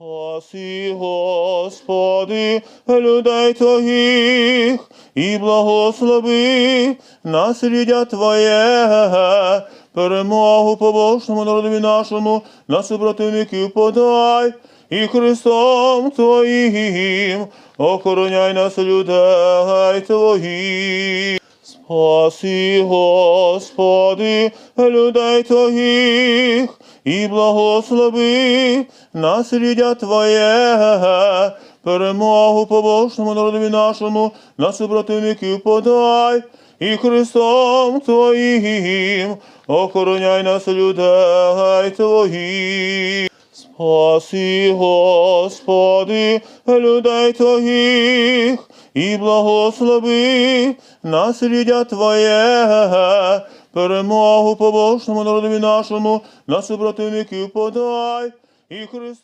Спаси, Господи, людей Твоїх, і благослови наслідя Твоє, перемогу побожному народові нашому, на супротивників подай, і Христом Твоїм охороняй нас, людей Твоїх. Спаси, Господи, людей Твоїх, і благослови наслідя Твоє, перемогу побожному народові нашому, на супротивників подай, і Христом Твоїм охороняй нас, людей Твоїх. Спаси, Господи, людей Твоїх, і благослови наслідя Твоє, перемогу побожному народові нашому, на супротивників подай, і Христос.